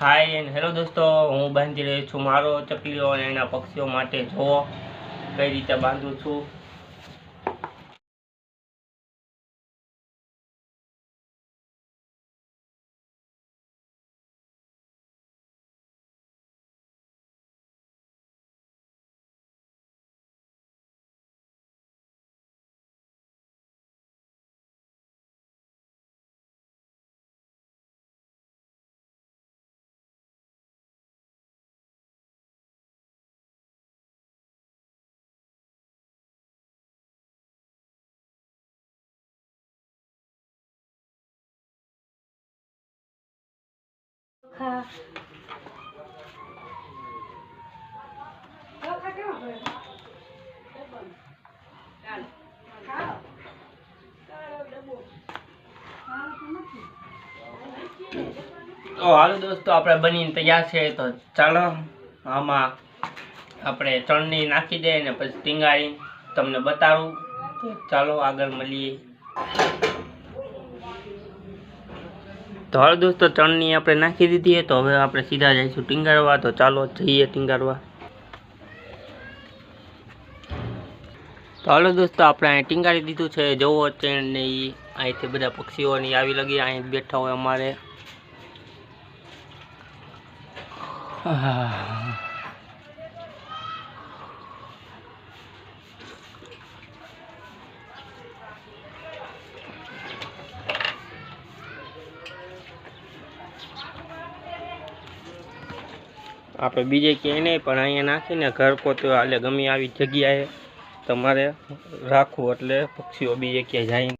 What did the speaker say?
Hi and hello દોસ્તો, હું બાંધી રહ્યો છું મારો ચકલીઓ અને એના પક્ષીઓ માટે. જોવો કઈ રીતે બાંધું છું. ખાઓ. તો. હાલો દોસ્તો આપણે બનીને તૈયાર છે તો ચાલો આમાં આપણે ચણની નાખી દઈએ ને પછી ટીંગાળી તમને બતાવું. તો ચાલો આગળ મળીએ. તો હાલ દોસ્તો ચણની આપણે નાખી દીધી તો હવે આપણે સીધા જઈશું ટીંગાડવા. તો ચાલો જઈએ ટીંગાળવા તો હાલો દોસ્તો, આપણે અહીં ટીંગાળી દીધું છે જોવો છે ને ઈ અહીંથી બધા પક્ષીઓની આવી લગી અહીં બેઠા હોય અમારે. આપણે બીજે ક્યાંય નહીં, પણ અહીંયા નાખીને ઘર પોતે એટલે ગમે આવી જગ્યાએ તમારે રાખવું એટલે પક્ષીઓ બીજે ક્યાંય જાય.